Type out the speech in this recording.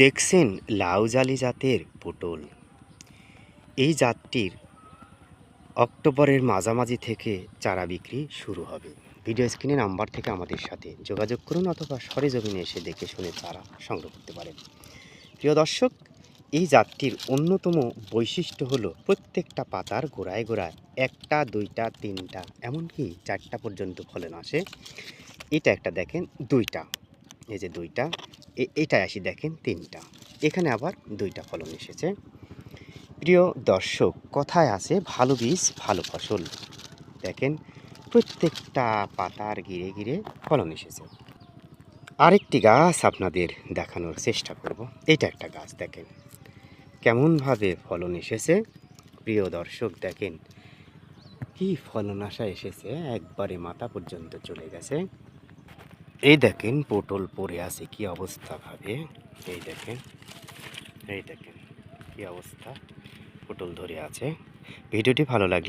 দেখছেন লাউজালি জাতের পটল। এই জাতটির অক্টোবরের মাঝামাঝি থেকে চারা বিক্রি শুরু হবে। ভিডিও স্ক্রিনে নাম্বার থেকে আমাদের সাথে যোগাযোগ করুন অথবা সরেজমিনে এসে দেখে শুনে চারা সংগ্রহ করতে পারেন। প্রিয় দর্শক, এই জাতটির অন্যতম বৈশিষ্ট্য হলো প্রত্যেকটা পাতার গোড়ায় গোড়ায় একটা, দুইটা, তিনটা, এমনকি চারটা পর্যন্ত ফলন আসে। এটা একটা দেখেন, দুইটা। এই যে দুইটা এ- এটায় আসি, দেখেন তিনটা। এখানে আবার দুইটা ফলন এসেছে। প্রিয় দর্শক, কথায় আছে, ভালো বীজ, ভালো ফসল। দেখেন, প্রত্যেকটা পাতার ঘিরে গিরে ফলন এসেছে। আরেকটি গাছ আপনাদের দেখানোর চেষ্টা করব। এটা একটা গাছ, দেখেন। কেমনভাবে ফলন এসেছে। প্রিয় দর্শক, দেখেন, কি ফলন আসা এসেছে। একবারে মাথা পর্যন্ত চলে গেছে। এই দেখেন পটল পরে আছে, কি অবস্থা ভাবে? এই দেখেন এই দেখেন কি অবস্থা, পটল ধরে আছে। ভিডিওটি ভালো লাগলে